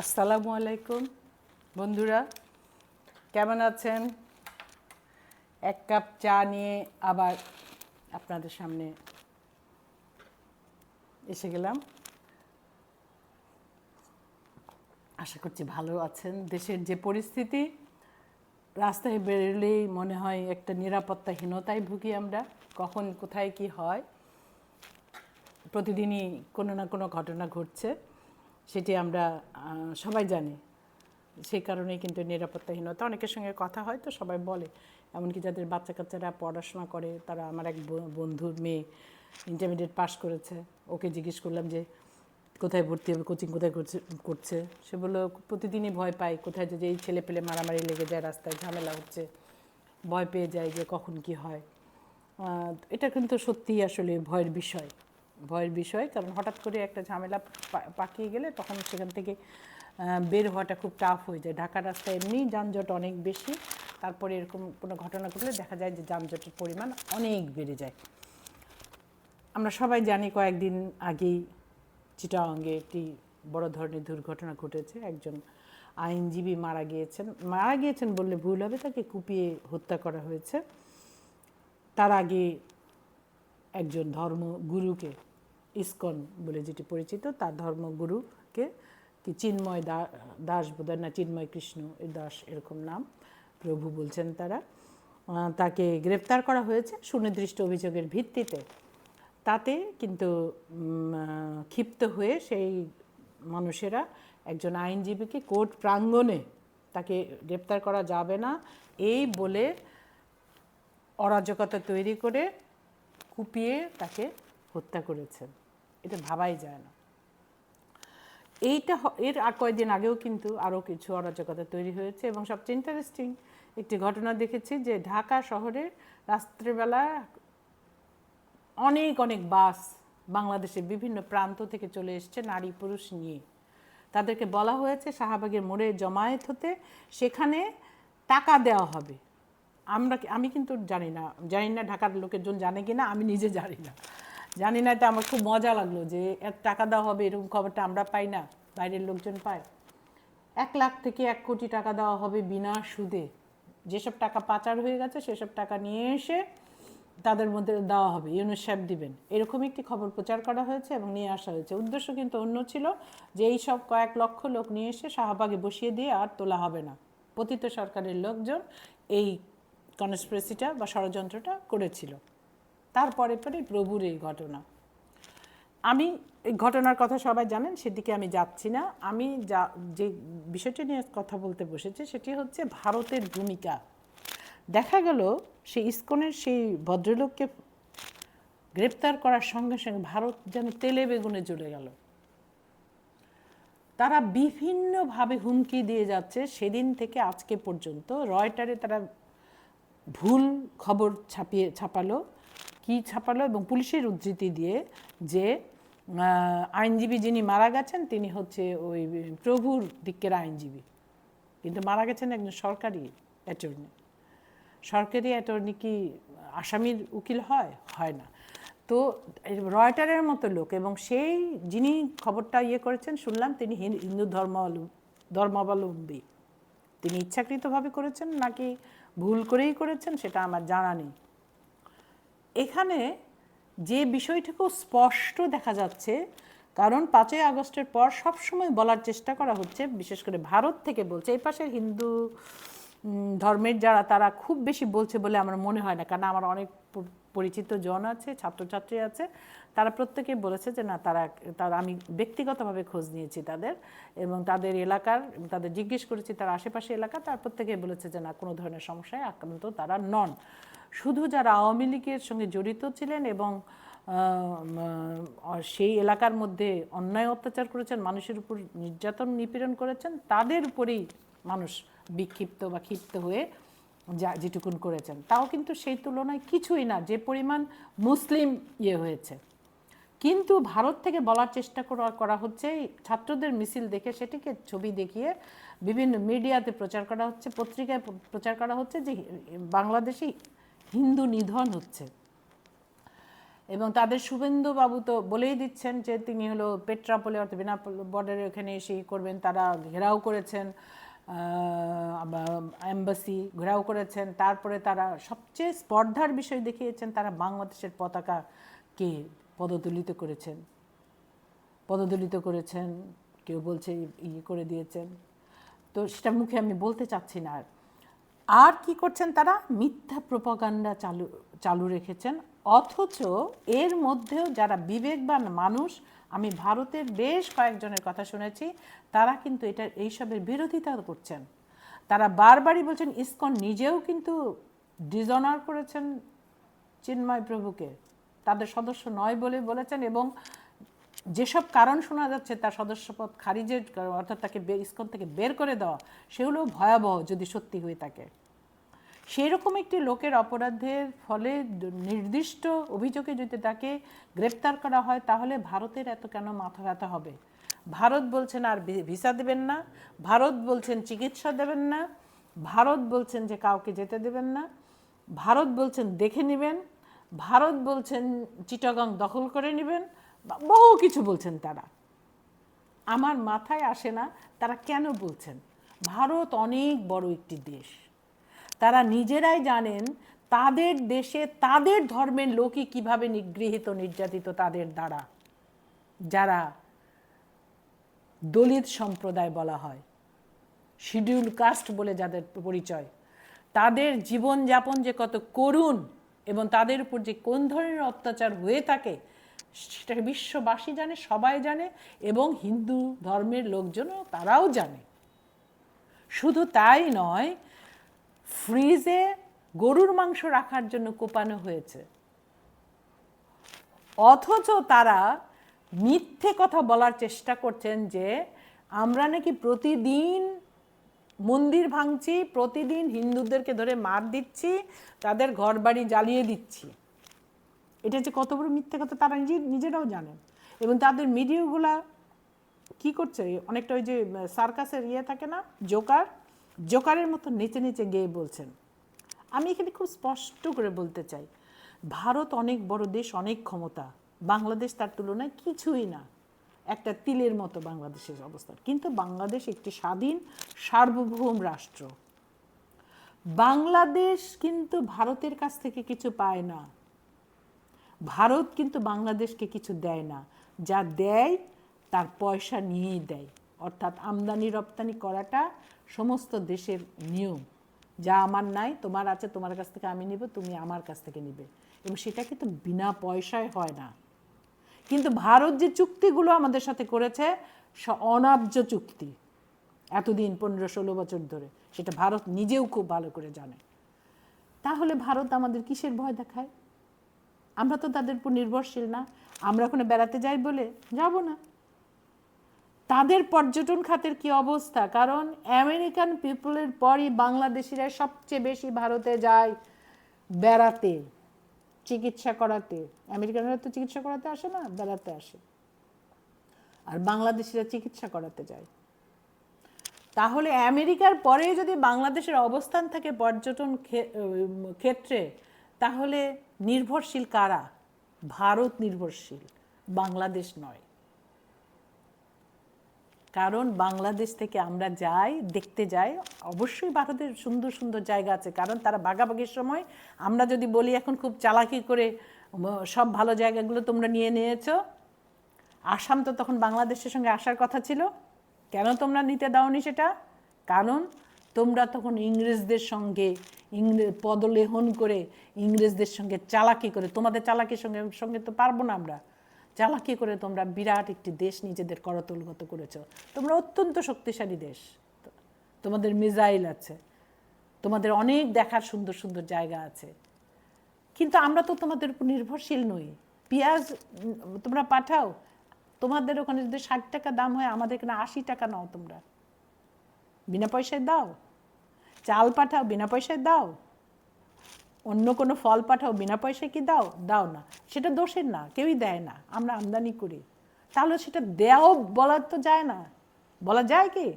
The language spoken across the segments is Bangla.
আসসালামু আলাইকুম, বন্ধুরা। কেমন আছেন? এক কাপ চা নিয়ে আবার আপনাদের সামনে এসে গেলাম। আশা করছি ভালো আছেন। দেশের যে পরিস্থিতি, রাস্তায় বেরোলেই মনে হয় একটা নিরাপত্তাহীনতায় ভুগি আমরা। কখন, কোথায়, কি হয়? প্রতিদিনই কোনো না কোনো ঘটনা ঘটছে। সেটি আমরা সবাই জানি। সেই কারণেই কিন্তু নিরাপত্তাহীনতা, অনেকের সঙ্গে কথা হয় তো সবাই বলে। এমনকি যাদের বাচ্চা কাচ্চারা পড়াশোনা করে, তারা আমার এক বন্ধুর মেয়ে ইন্টারমিডিয়েট পাস করেছে। ওকে জিজ্ঞেস করলাম যে, কোথায় ভর্তি হবে? কোচিং কোথায় করছে করছে? সে বলল, প্রতিদিনই ভয় পায় কোথায় যে এই ছেলে পেলে মারামারি লেগে যায়, রাস্তায় ঝামেলা হচ্ছে। ভয় পেয়ে যায় যে কখন কি হয়। এটা কিন্তু সত্যিই আসলে ভয়ের বিষয়। ভয়ের বিষয়, কারণ হঠাৎ করে একটা ঝামেলা পাকিয়ে গেলে তখন সেখান থেকে বের হওয়াটা খুব টাফ হয়ে যায়। ঢাকা রাস্তায় এমনি যানজট অনেক বেশি, তারপরে এরকম কোনো ঘটনা ঘটলে দেখা যায় যে যানজটের পরিমাণ অনেক বেড়ে যায়। আমরা সবাই জানি কয়েকদিন আগেই চিটাঙ্গে একটি বড় ধরনের দুর্ঘটনা ঘটেছে। একজন আইনজীবী মারা গিয়েছেন। মারা গিয়েছেন বললে ভুল হবে, তাকে কুপিয়ে হত্যা করা হয়েছে। তার আগে একজন ধর্মগুরুকে ইসকন বলে যেটি পরিচিত, তার ধর্মগুরুকে কি চিন্ময় দাস বোধহয় না, চিন্ময় কৃষ্ণ দাস এরকম নাম, প্রভু বলছেন তারা। তাকে গ্রেপ্তার করা হয়েছে সুনির্দিষ্ট অভিযোগের ভিত্তিতে। তাতে কিন্তু ক্ষিপ্ত হয়ে সেই মানুষেরা একজন আইনজীবীকে কোর্ট প্রাঙ্গণে তাকে গ্রেপ্তার করা যাবে না, এই বলে অরাজকতা তৈরি করে কুপিয়ে তাকে হত্যা করেছেন। এটা ভাবাই যায় না। এইটা এর আর কয়েকদিন আগেও কিন্তু আরও কিছু অরাজকতা তৈরি হয়েছে এবং সবচেয়ে ইন্টারেস্টিং একটি ঘটনা দেখেছি যে ঢাকা শহরে রাত্রেবেলা অনেক অনেক বাস বাংলাদেশের বিভিন্ন প্রান্ত থেকে চলে এসছে নারী পুরুষ নিয়ে। তাদেরকে বলা হয়েছে শাহবাগের মোড়ে জমায়েত হতে সেখানে টাকা দেওয়া হবে। আমরা আমি কিন্তু জানি না জানি না ঢাকার লোকেজন জানে কি না আমি নিজে জানি না। জানি না, এটা আমার খুব মজা লাগল যে এত টাকা দেওয়া হবে, এরকম খবরটা আমরা পাই না, বাইরের লোকজন পায়। এক লাখ থেকে এক কোটি টাকা দেওয়া হবে বিনা সুদে। যেসব টাকা পাচার হয়ে গেছে, সেসব টাকা নিয়ে এসে তাদের মধ্যে দেওয়া হবে, ইউনুস সাহেব দিবেন। এরকম একটি খবর প্রচার করা হয়েছে এবং নিয়ে আসা হয়েছে। উদ্দেশ্য কিন্তু অন্য ছিল যে এই সব কয়েক লক্ষ লোক নিয়ে এসে শাহবাগে বসিয়ে দিয়ে আর তোলা হবে না। পতিত সরকারের লোকজন এই কনস্পিরেসিটা বা ষড়যন্ত্রটা করেছিল। তারপরে পরে প্রভুর এই ঘটনা। আমি এই ঘটনার কথা সবাই জানেন, সেদিকে আমি যাচ্ছি না। আমি যা, যে বিষয়টি নিয়ে কথা বলতে বসেছি, সেটি হচ্ছে ভারতের ভূমিকা। দেখা গেল, সেই ইস্কনের সেই ভদ্রলোককে গ্রেপ্তার করার সঙ্গে সঙ্গে ভারত যেন তেলে বেগুনে চলে গেল। তারা বিভিন্নভাবে হুমকি দিয়ে যাচ্ছে, সেদিন থেকে আজকে পর্যন্ত। রয়টারে তারা ভুল খবর ছাপিয়ে, ছাপালো। কি ছাপালো এবং পুলিশের উদ্ধৃতি দিয়ে যে আইনজীবী যিনি মারা গেছেন, তিনি হচ্ছে ওই প্রভুর দিকের আইনজীবী। কিন্তু মারা গেছেন একজন সরকারি অ্যাটর্নি সরকারি অ্যাটর্নি কি আসামির উকিল হয়? হয় না। তো রয়টারের মতো লোক এবং সেই যিনি খবরটা ইয়ে করেছেন, শুনলাম তিনি হিন্দু ধর্মাবলম্বী ধর্মাবলম্বী। তিনি ইচ্ছাকৃতভাবে করেছেন নাকি ভুল করেই করেছেন, সেটা আমার জানা নেই। এখানে যে বিষয়টুকু স্পষ্ট দেখা যাচ্ছে, কারণ পাঁচই আগস্টের পর সবসময় বলার চেষ্টা করা হচ্ছে, বিশেষ করে ভারত থেকে বলছে, এই পাশের হিন্দু ধর্মের যারা, তারা খুব বেশি বলছে বলে আমার মনে হয় না, কারণ আমার অনেক পরিচিত জন আছে, ছাত্রছাত্রী আছে, তারা প্রত্যেকে বলেছে যে না, তারা তারা, আমি ব্যক্তিগতভাবে খোঁজ নিয়েছি তাদের এবং তাদের এলাকার তাদের জিজ্ঞেস করেছি তার আশেপাশে এলাকা, তার প্রত্যেকে বলেছে যে না, কোনো ধরনের সমস্যায় আক্রান্ত তারা নন। শুধু যারা আওয়ামী লীগের সঙ্গে জড়িত ছিলেন এবং সেই এলাকার মধ্যে অন্যায় অত্যাচার করেছেন, মানুষের উপর নির্যাতন নিপীড়ন করেছেন, তাদের উপরেই মানুষ বিক্ষিপ্ত বা ক্ষিপ্ত হয়ে যা যেটুকুন করেছেন। তাও কিন্তু সেই তুলনায় কিছুই না, যে পরিমাণ মুসলিম ইয়ে হয়েছে। কিন্তু ভারত থেকে বলার চেষ্টা করা হচ্ছে, ছাত্রদের মিছিল দেখে সেটিকে ছবি দেখিয়ে বিভিন্ন মিডিয়াতে প্রচার করা হচ্ছে, পত্রিকায় প্রচার করা হচ্ছে যে বাংলাদেশে হিন্দু নিধন হচ্ছে। এবং তাদের শুভেন্দু বাবু তো বলেই দিচ্ছেন যে তিনি হলো পেট্রাপোলে অর্থাৎ বিনা বর্ডারের ওখানে এসে করবেন, তারা ঘেরাও করেছেন এম্বাসি ঘেরাও করেছেন, তারপরে তারা সবচেয়ে স্পর্ধার বিষয় দেখিয়েছেন তারা বাংলাদেশের পতাকাকে পদদলিত করেছেন। পদদলিত করেছেন, কেউ বলছে ইয়ে করে দিয়েছেন। তো সেটা মুখে আমি বলতে চাচ্ছি না আর। আর কি করছেন তারা? মিথ্যা প্রপাগান্ডা চালু চালু রেখেছেন। অথচ এর মধ্যেও যারা বিবেকবান মানুষ, আমি ভারতের বেশ কয়েকজনের কথা শুনেছি, তারা কিন্তু এটা, এইসবের বিরোধিতা করছেন। তারা বারবারই বলছেন, ইসকন নিজেও কিন্তু ডিজনার করেছেন চিন্ময় প্রভুকে। তাদের সদস্য নয় বলে বলেছেন এবং যেসব কারণ শোনা যাচ্ছে, তার সদস্যপদ খারিজের অর্থাৎ তাকে ইসকন থেকে বের করে দেওয়া সেগুলো ভয়াবহ যদি সত্যি হয়ে থাকে। সেই রকম একটি লোকের অপরাধের ফলে নির্দিষ্ট অভিযোগে যদি তাকে গ্রেপ্তার করা হয়, তাহলে ভারতের এত কেন মাথা ব্যথা হবে? ভারত বলছেন আর ভিসা দেবেন না, ভারত বলছেন চিকিৎসা দেবেন না, ভারত বলছেন যে কাউকে যেতে দেবেন না, ভারত বলছেন দেখে নেবেন, ভারত বলছেন চিটাগাং দখল করে নেবেন বহু কিছু বলছেন তারা। আমার মাথায় আসে না তারা কেন বলছেন। ভারত অনেক বড় একটি দেশ। তারা নিজেরাই জানেন তাদের দেশে তাদের ধর্মের লোকই কীভাবে নিগৃহীত, নির্যাতিত তাদের দ্বারা, যারা দলিত সম্প্রদায় বলা হয় শিডিউল কাস্ট বলে যাদের পরিচয়, তাদের জীবনযাপন যে কত করুণ এবং তাদের উপর যে কোন ধরনের অত্যাচার হয়ে থাকে সেটা বিশ্ববাসী জানে, সবাই জানে, এবং হিন্দু ধর্মের লোকজনও তারাও জানে। শুধু তাই নয়, ফ্রিজে গরুর মাংস রাখার জন্য কোপানো হয়েছে। অথচ তারা মিথ্যে কথা বলার চেষ্টা করছেন যে, আমরা নাকি প্রতিদিন মন্দির ভাঙছি, প্রতিদিন হিন্দুদেরকে ধরে মার দিচ্ছি, তাদের ঘরবাড়ি জ্বালিয়ে দিচ্ছি। এটা যে কত বড় মিথ্যে কথা তারা নিজে, নিজেরাও জানেন। এবং তাদের মিডিয়াগুলা কি করছে? অনেকটা ওই যে সার্কাসের ইয়ে থাকে না? জোকার? জোকারের মতো নেচে নেচে গেয়ে বলছেন। আমি এখানে খুব স্পষ্ট করে বলতে চাই, ভারত অনেক বড় দেশ, অনেক ক্ষমতা। বাংলাদেশ তার তুলনায় কিছুই না। একটা তিলের মতো বাংলাদেশের অবস্থা। কিন্তু বাংলাদেশ একটি স্বাধীন, সার্বভৌম রাষ্ট্র। বাংলাদেশ কিন্তু ভারতের কাছ থেকে কিছু পায় না। ভারত কিন্তু বাংলাদেশকে কিছু দেয় না। যা দেয়, তার পয়সা নিয়েই দেয়। অর্থাৎ আমদানি, রপ্তানি করাটা সমস্ত দেশের নিয়ম। যা আমার নাই, তোমার আছে, তোমার কাছ থেকে আমি নিব, তুমি আমার কাছ থেকে নিবে। এবং সেটা কিন্তু বিনা পয়সায় হয় না। কিন্তু ভারত যে চুক্তিগুলো আমাদের সাথে করেছে অনাব্য চুক্তি। এতদিন পনেরো, ষোলো বছর ধরে। সেটা ভারত নিজেও খুব ভালো করে জানে। তাহলে ভারত আমাদের কিসের ভয় দেখায়? আমরা তো তাদের উপর নির্ভরশীল না। আমরা ওখানে বেড়াতে যাই বলে যাব না। তাদের পর্যটন খাতের কি অবস্থা? কারণ আমেরিকান পিপলের পরই বাংলাদেশিরা সবচেয়ে বেশি ভারতে যায় বেড়াতে, চিকিৎসা করাতে। আমেরিকানরা তো চিকিৎসা করাতে আসে না, বেড়াতে আসে। আর বাংলাদেশিরা চিকিৎসা করাতে যায়। তাহলে আমেরিকার পরে যদি বাংলাদেশের অবস্থান থাকে পর্যটন ক্ষে- ক্ষেত্রে, তাহলে নির্ভরশীল কারা? ভারত নির্ভরশীল, বাংলাদেশ নয়। কারণ বাংলাদেশ থেকে আমরা যাই, দেখতে যাই, অবশ্যই ভারতের সুন্দর সুন্দর জায়গা আছে। কারণ তারা ভাগাভাগির সময়, আমরা যদি বলি এখন খুব চালাকি করে সব ভালো জায়গাগুলো তোমরা নিয়ে নিয়েছো, আসাম তো তখন বাংলাদেশের সঙ্গে আসার কথা ছিল। কেন তোমরা নিতে দাওনি সেটা? কারণ তোমরা তখন ইংরেজদের সঙ্গে ইংরেজ পদলেহন করে ইংরেজদের সঙ্গে চালাকি করে, তোমাদের চালাকির সঙ্গে সঙ্গে তো পারব না আমরা। চালাকি করে তোমরা বিরাট একটি দেশ নিজেদের করতলগত করেছ। তোমরা অত্যন্ত শক্তিশালী দেশ। তোমাদের মিসাইল আছে। তোমাদের অনেক দেখার সুন্দর সুন্দর জায়গা আছে। কিন্তু আমরা তো তোমাদের উপর নির্ভরশীল নই। পেঁয়াজ তোমরা পাঠাও। তোমাদের ওখানে যদি ষাট টাকা দাম হয়, আমাদের এখানে আশি টাকা নাও তোমরা। বিনা পয়সায় দাও। চাল পাঠাও, বিনা পয়সায় দাও। অন্য কোনো ফল পাঠাও, বিনা পয়সায় কি দাও? দাও না। সেটা দোষের না, কেউই দেয় না। আমরা আমদানি করি। তাহলে সেটা দেয়াও বলা তো যায় না। বলা যায় কি?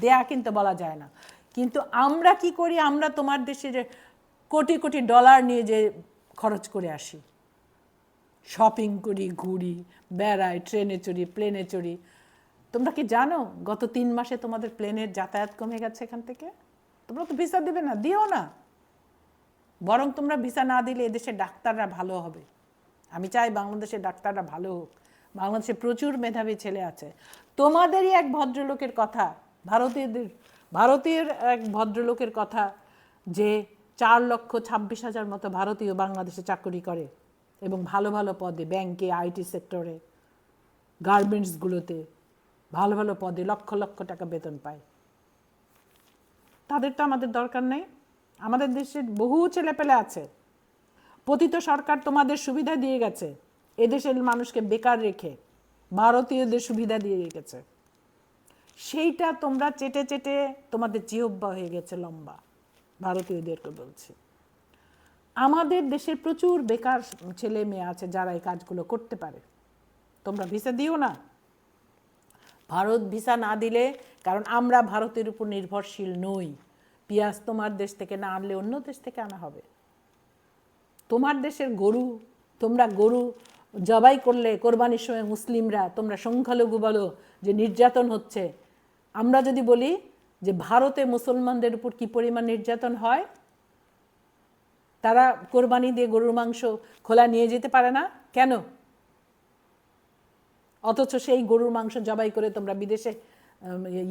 দেয়া কিন্তু বলা যায় না। কিন্তু আমরা কি করি? আমরা তোমার দেশে যে কোটি কোটি ডলার নিয়ে যে খরচ করে আসি। শপিং করি, ঘুরি, বেড়াই ট্রেনে চড়ি প্লেনে চড়ি। তোমরা কি জানো? গত তিন মাসে তোমাদের প্লেনের যাতায়াত কমে গেছে এখান থেকে? তোমরা তো ভিসা দেবে না, দিও না। বরং তোমরা ভিসা না দিলে এদেশের ডাক্তাররা ভালো হবে। আমি চাই বাংলাদেশের ডাক্তাররা ভালো হোক। বাংলাদেশে প্রচুর মেধাবী ছেলে আছে। তোমাদেরই এক ভদ্রলোকের কথা, ভারতীয়দের ভারতীয় এক ভদ্রলোকের কথা যে চার লক্ষ ছাব্বিশ হাজার মতো ভারতীয় বাংলাদেশে চাকরি করে এবং ভালো ভালো পদে ব্যাংকে আইটি সেক্টরে, গার্মেন্টসগুলোতে ভালো ভালো পদে লক্ষ লক্ষ টাকা বেতন পায়। তাদের তো আমাদের দরকার নেই। আমাদের দেশের বহু ছেলেপেলে আছে। পতিত সরকার তোমাদের সুবিধা দিয়ে গেছে। এদেশের মানুষকে বেকার রেখে ভারতীয়দের সুবিধা দিয়ে গেছে। সেইটা তোমরা চেটে চেটে তোমাদের জিহব্বা হয়ে গেছে লম্বা, ভারতীয়দেরকে বলছি। আমাদের দেশের প্রচুর বেকার ছেলে মেয়ে আছে যারা এই কাজগুলো করতে পারে। তোমরা ভিসা দিও না। ভারত ভিসা না দিলে, কারণ আমরা ভারতের উপর নির্ভরশীল নই। পেঁয়াজ তোমার দেশ থেকে না আনলে অন্য দেশ থেকে আনা হবে। তোমার দেশের গরু, তোমরা গরু জবাই করলে কোরবানির সময় মুসলিমরা, তোমরা সংখ্যালঘু বলো যে নির্যাতন হচ্ছে। আমরা যদি বলি যে ভারতে মুসলমানদের উপর কি পরিমাণ নির্যাতন হয়, তারা কোরবানি দিয়ে গরুর মাংস খোলা নিয়ে যেতে পারে না? কেন? অথচ সেই গরুর মাংস জবাই করে তোমরা বিদেশে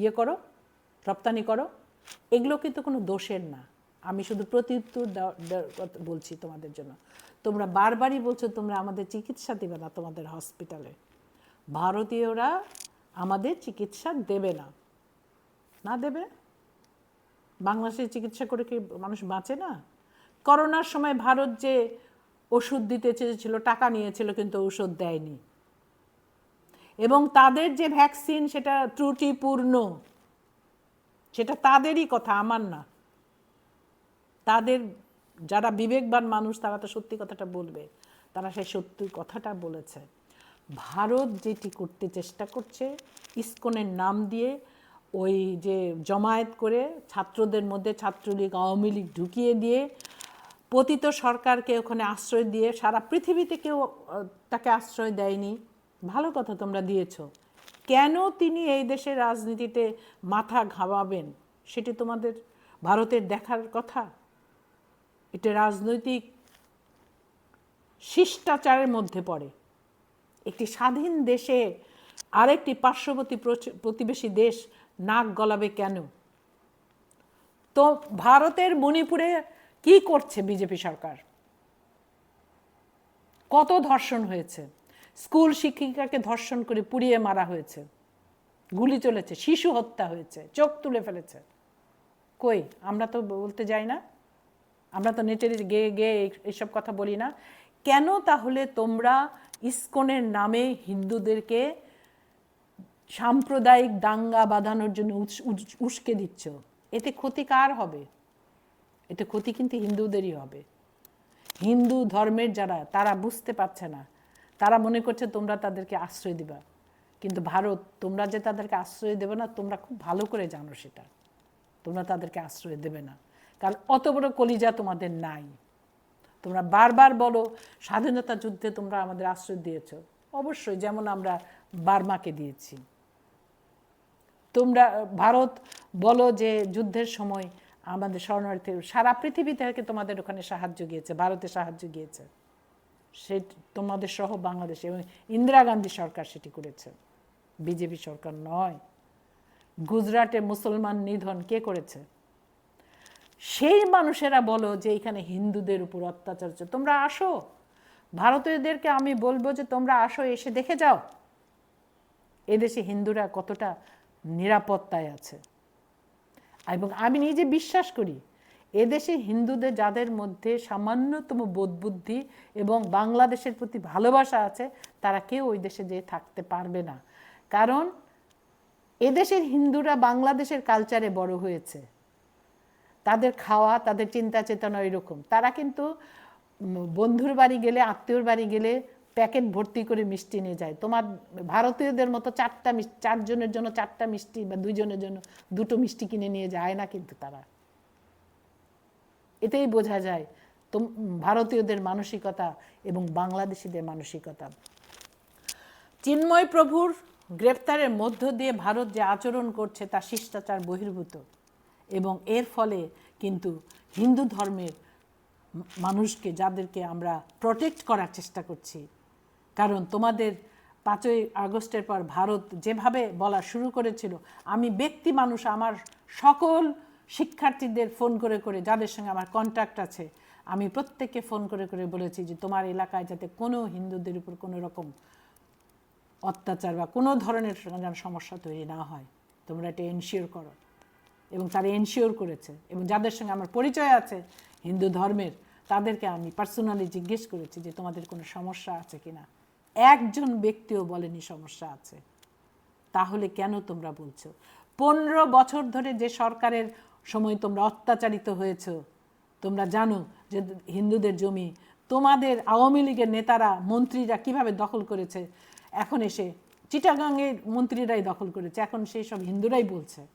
ইয়ে করো, রপ্তানি করো, এগুলো কিন্তু কোনো দোষের না। আমি শুধু প্রত্যুত্তর বলছি তোমাদের জন্য। তোমরা বারবারই বলছো তোমরা আমাদের চিকিৎসা দেবে না তোমাদের হসপিটালে। ভারতীয়রা আমাদের চিকিৎসা দেবে না। না দেবে? বাংলাদেশে চিকিৎসা করে কি মানুষ বাঁচে না? করোনার সময় ভারত যে ওষুধ দিতে চেয়েছিল, টাকা নিয়েছিল, কিন্তু ঔষধ দেয়নি। এবং তাদের যে ভ্যাকসিন সেটা ত্রুটিপূর্ণ, সেটা তাদেরই কথা, আমার না। তাদের যারা বিবেকবান মানুষ, তারা তো সত্যি কথাটা বলবে। তারা সেই সত্যি কথাটা বলেছে। ভারত যেটি করতে চেষ্টা করছে, ইস্কনের নাম দিয়ে ওই যে জমায়েত করে ছাত্রদের মধ্যে ছাত্রলীগ, আওয়ামী লীগ ঢুকিয়ে দিয়ে পতিত সরকারকে ওখানে আশ্রয় দিয়ে সারা পৃথিবীতে কেউ তাকে আশ্রয় দেয়নি। ভালো কথা তোমরা দিয়েছ। কেন তিনি এই দেশের রাজনীতিতে মাথা ঘামাবেন? সেটি তোমাদের ভারতের দেখার কথা। এটা রাজনৈতিক শিষ্টাচারের মধ্যে পড়ে। একটি স্বাধীন দেশে আরেকটি পার্শ্ববর্তী প্রতিবেশী দেশ নাক গলাবে কেন? তো ভারতের মণিপুরে কি করছে বিজেপি সরকার? কত ধর্ষণ হয়েছে? স্কুল শিক্ষিকাকে ধর্ষণ করে পুড়িয়ে মারা হয়েছে, গুলি চলেছে, শিশু হত্যা হয়েছে, চোখ তুলে ফেলেছে। কই? আমরা তো বলতে যাই না। আমরা তো নেটের গেয়ে গেয়ে এই- এইসব কথা বলি না। কেন তাহলে তোমরা ইস্কনের নামে হিন্দুদেরকে সাম্প্রদায়িক দাঙ্গা বাঁধানোর জন্য উস- উস- উস্কে দিচ্ছ? এতে ক্ষতি কার হবে? এতে ক্ষতি কিন্তু হিন্দুদেরই হবে। হিন্দু ধর্মের যারা, তারা বুঝতে পারছে না তারা মনে করছে তোমরা তাদেরকে আশ্রয় দিবা। কিন্তু ভারত, তোমরা যে তাদেরকে আশ্রয় দেবে না, তোমরা খুব ভালো করে জানো সেটা। তোমরা তাদেরকে আশ্রয় দেবে না। কারণ অত বড় কলিজা তোমাদের নাই। তোমরা বারবার বলো, স্বাধীনতা যুদ্ধে তোমরা আমাদের আশ্রয় দিয়েছ। অবশ্যই, যেমন আমরা বার্মাকে দিয়েছি। তোমরা, ভারত, বলো যে যুদ্ধের সময় আমাদের শরণার্থী সারা পৃথিবী থেকে তোমাদের ওখানে সাহায্য গিয়েছে, ভারতে সাহায্য গিয়েছে। সে তোমাদের সহ বাংলাদেশে এবং ইন্দিরা গান্ধী সরকার সেটি করেছে। বিজেপি সরকার নয়। গুজরাটে মুসলমান নিধন কে করেছে? সেই মানুষেরা বলো যে এখানে হিন্দুদের উপর অত্যাচার হচ্ছে। তোমরা আসো। ভারতীয়দেরকে আমি বলব যে তোমরা আসো, এসে দেখে যাও। এদেশে হিন্দুরা কতটা নিরাপত্তায় আছে। এবং আমি নিজে বিশ্বাস করি এদেশে হিন্দুদের যাদের মধ্যে সামান্যতম বোধবুদ্ধি এবং বাংলাদেশের প্রতি ভালোবাসা আছে, তারা কেউ ওই দেশে যেয়ে থাকতে পারবে না। কারণ এদেশের হিন্দুরা বাংলাদেশের কালচারে বড় হয়েছে। তাদের খাওয়া, তাদের চিন্তা চেতনা এরকম তারা কিন্তু বন্ধুর বাড়ি গেলে, আত্মীয়র বাড়ি গেলে প্যাকেট ভর্তি করে মিষ্টি নিয়ে যায়। তোমার ভারতীয়দের মতো চারটা চারজনের জন্য চারটা মিষ্টি বা দুইজনের জন্য দুটো মিষ্টি কিনে নিয়ে যায় না কিন্তু তারা। এতেই বোঝা যায় তোম, ভারতীয়দের মানসিকতা এবং বাংলাদেশিদের মানসিকতা। চিন্ময় প্রভুর গ্রেপ্তারের মধ্য দিয়ে ভারত যে আচরণ করছে তা শিষ্টাচার বহির্ভূত এবং এর ফলে কিন্তু হিন্দু ধর্মের মানুষকে যাদেরকে আমরা প্রোটেক্ট করার চেষ্টা করছি। কারণ তোমাদের পাঁচই আগস্টের পর ভারত যেভাবে বলা শুরু করেছিল, আমি ব্যক্তি মানুষ, আমার সকল শিক্ষার্থীদের ফোন করে করে যাদের সঙ্গে আমার কন্ট্যাক্ট আছে, আমি প্রত্যেককে ফোন করে করে বলেছি যে তোমার এলাকায় যাতে কোনো হিন্দুদের উপর কোনো রকম অত্যাচার বা কোনো ধরনের যেন সমস্যা তৈরি না হয়, তোমরা এটা এনশিওর করো। এবং তারা এনশিওর করেছে। এবং যাদের সঙ্গে আমার পরিচয় আছে হিন্দু ধর্মের, তাদেরকে আমি পার্সোনালি জিজ্ঞেস করেছি যে তোমাদের কোনো সমস্যা আছে কিনা। একজন ব্যক্তিও বলেনি সমস্যা আছে। তাহলে কেন তোমরা বলছো? পনেরো বছর ধরে যে সরকারের সময় তোমরা অত্যাচারিত হয়েছো। তোমরা জানো যে হিন্দুদের জমি, তোমাদের আওয়ামী লীগের নেতারা, মন্ত্রীরা কীভাবে দখল করেছে? এখন এসে চিটাগাংয়ের মন্ত্রীরাই দখল করেছে। এখন সেই সব হিন্দুরাই বলছে।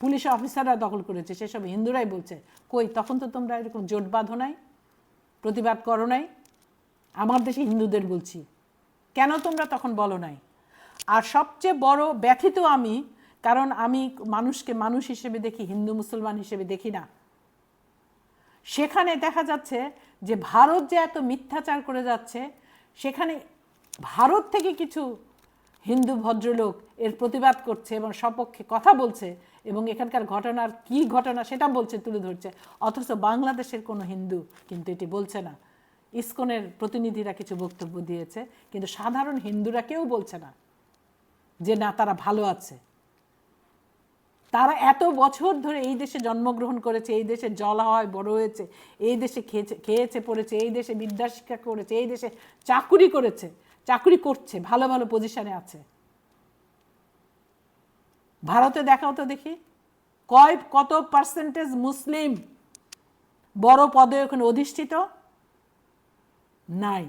পুলিশ অফিসাররা দখল করেছে। সেসব হিন্দুরাই বলছে, কই, তখন তো তোমরা এরকম জোট বাঁধো নাই? প্রতিবাদ করো নাই? আমার দেশে হিন্দুদের বলছি। কেন তোমরা তখন বলো নাই? আর সবচেয়ে বড় ব্যথিত আমি কারণ আমি মানুষকে মানুষ হিসেবে দেখি, হিন্দু, মুসলমান হিসেবে দেখি না। সেখানে দেখা যাচ্ছে যে ভারত যে এত মিথ্যাচার করে যাচ্ছে, সেখানে ভারত থেকে কিছু হিন্দু ভদ্রলোক এর প্রতিবাদ করছে এবং সপক্ষে কথা বলছে এবং এখানকার ঘটনার কি ঘটনা সেটা বলছে, তুলে ধরছে। অথচ বাংলাদেশের কোনো হিন্দু কিন্তু এটি বলছে না। ইসকনের প্রতিনিধিরা কিছু বক্তব্য দিয়েছে, কিন্তু সাধারণ হিন্দুরা কেউ বলছে না যে, না, তারা ভালো আছে। তারা এত বছর ধরে এই দেশে জন্মগ্রহণ করেছে, এই দেশে জল হাওয়ায় বড় হয়েছে, এই দেশে খেয়েছে খেয়েছে, পড়েছে, এই দেশে বিদ্যা শিক্ষা করেছে, এই দেশে চাকুরি করেছে, চাকুরি করছে, ভালো ভালো পজিশনে আছে। ভারতে দেখাও তো দেখি, কয়, কত পার্সেন্টেজ মুসলিম বড় পদে ওখানে অধিষ্ঠিত? নাই।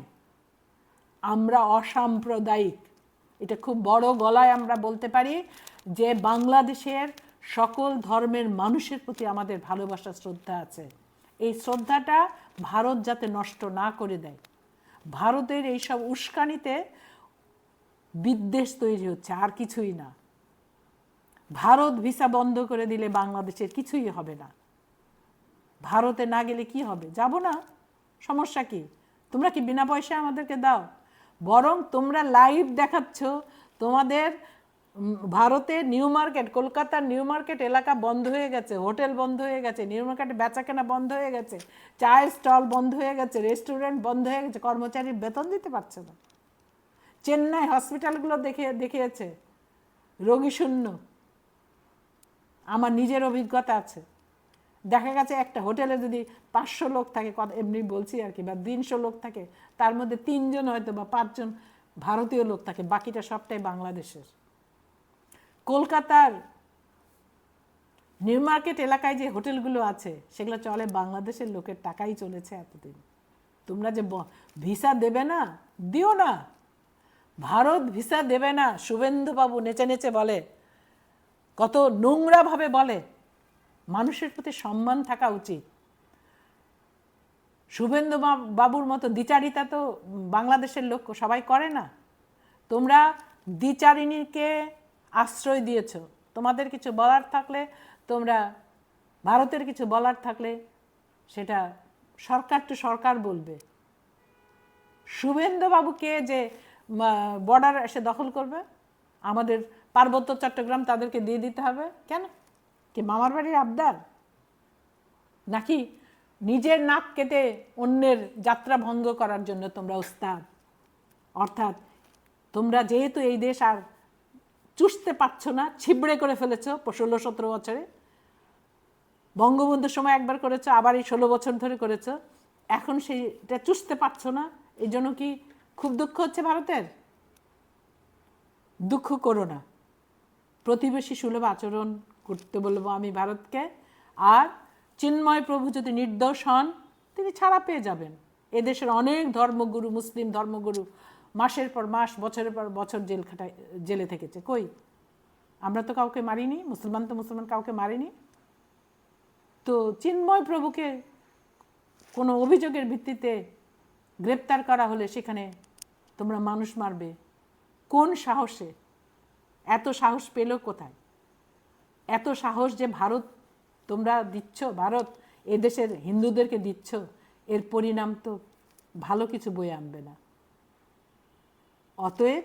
আমরা অসাম্প্রদায়িক। এটা খুব বড় গলায় আমরা বলতে পারি যে বাংলাদেশের সকল ধর্মের মানুষের প্রতি আমাদের ভালোবাসা, শ্রদ্ধা আছে। এই শ্রদ্ধাটা ভারত যাতে নষ্ট না করে দেয়। ভারতের এইসব উস্কানিতে বিদ্বেষ তৈরি হচ্ছে, আর কিছুই না। ভারত ভিসা বন্ধ করে দিলে বাংলাদেশের কিছুই হবে না। ভারতে না গেলে কি হবে? যাব না। সমস্যা কি? তোমরা কি বিনা পয়সায় আমাদেরকে দাও? বরং তোমরা লাইভ দেখাচ্ছ, তোমাদের ভারতে নিউ মার্কেট, কলকাতার নিউ মার্কেট এলাকা বন্ধ হয়ে গেছে, হোটেল বন্ধ হয়ে গেছে, নিউ মার্কেটে বেচাকেনা বন্ধ হয়ে গেছে, চায়ের স্টল বন্ধ হয়ে গেছে, রেস্টুরেন্ট বন্ধ হয়ে গেছে, কর্মচারীর বেতন দিতে পারছে না। চেন্নাই হসপিটালগুলো দেখে, দেখিয়েছে, রোগী শূন্য। আমার নিজের অভিজ্ঞতা আছে। দেখা গেছে একটা হোটেলে যদি পাঁচশো লোক থাকে এমনি বলছি আর কি, বা তিনশো লোক থাকে, তার মধ্যে তিনজন হয়তো বা পাঁচজন ভারতীয় লোক থাকে, বাকিটা সবটাই বাংলাদেশের। কলকাতার নিউ মার্কেট এলাকায় যে হোটেলগুলো আছে, সেগুলো চলে বাংলাদেশের লোকের টাকাই চলেছে এতদিন। তোমরা যে ভিসা দেবে না, দিও না। ভারত ভিসা দেবে না, শুভেন্দুবাবু নেচে নেচে বলে, কত নোংরাভাবে বলে। মানুষের প্রতি সম্মান থাকা উচিত। শুভেন্দু বাবুর মতো দ্বিচারিতা তো বাংলাদেশের লোক সবাই করে না। তোমরা দ্বিচারিণীকে আশ্রয় দিয়েছ। তোমাদের কিছু বলার থাকলে, তোমরা ভারতের কিছু বলার থাকলে সেটা সরকার টু সরকার বলবে। শুভেন্দুবাবুকে যে বর্ডার এসে দখল করবে? আমাদের পার্বত্য চট্টগ্রাম তাদেরকে দিয়ে দিতে হবে। কেন? কি মামার বাড়ির আবদার? নাকি নিজের নাক কেটে অন্যের যাত্রা ভঙ্গ করার জন্য তোমরা উস্তাদ? অর্থাৎ তোমরা যেহেতু এই দেশ আর চুষতে পারছ না, ছিবড়ে করে ফেলেছ ষোলো, সতেরো বছরে। বঙ্গবন্ধুর সময় একবার করেছ, আবার এই ষোলো বছর ধরে করেছ। এখন সেইটা চুষতে পারছ না, এই জন্য কি খুব দুঃখ হচ্ছে ভারতের? দুঃখ করো না। প্রতিবেশী সুলভ আচরণ করতে বলব আমি ভারতকে। আর চিন্ময় প্রভু যদি নির্দোষ হন, তিনি ছাড়া পেয়ে যাবেন। এদেশের অনেক ধর্মগুরু, মুসলিম ধর্মগুরু মাসের পর মাস, বছরের পর বছর জেল খাটায়, জেলে থেকেছে। কই? আমরা তো কাউকে মারিনি, মুসলমান তো মুসলমান, কাউকে মারিনি। তো চিন্ময় প্রভুকে কোনো অভিযোগের ভিত্তিতে গ্রেপ্তার করা হলে সেখানে তোমরা মানুষ মারবে। কোন সাহসে? এত সাহস পেল কোথায়? এত সাহস যে ভারত তোমরা দিচ্ছ, ভারত এদেশের হিন্দুদেরকে দিচ্ছ, এর পরিণাম তো ভালো কিছু বয়ে আনবে না। অতএব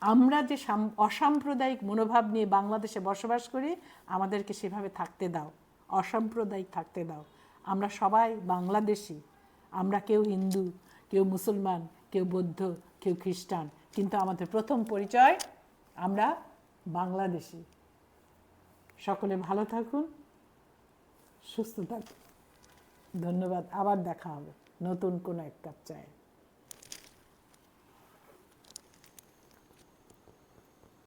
আমরা যে সাম- অসাম্প্রদায়িক মনোভাব নিয়ে বাংলাদেশে বসবাস করি, আমাদেরকে সেভাবে থাকতে দাও, অসাম্প্রদায়িক থাকতে দাও। আমরা সবাই বাংলাদেশি, আমরা কেউ হিন্দু, কেউ মুসলমান, কেউ বৌদ্ধ, কেউ খ্রিস্টান, কিন্তু আমাদের প্রথম পরিচয় আমরা বাংলাদেশি। সকলে ভালো থাকুন, সুস্থ থাকুন। ধন্যবাদ, আবার দেখা হবে নতুন কোনো এক কাপ চায়।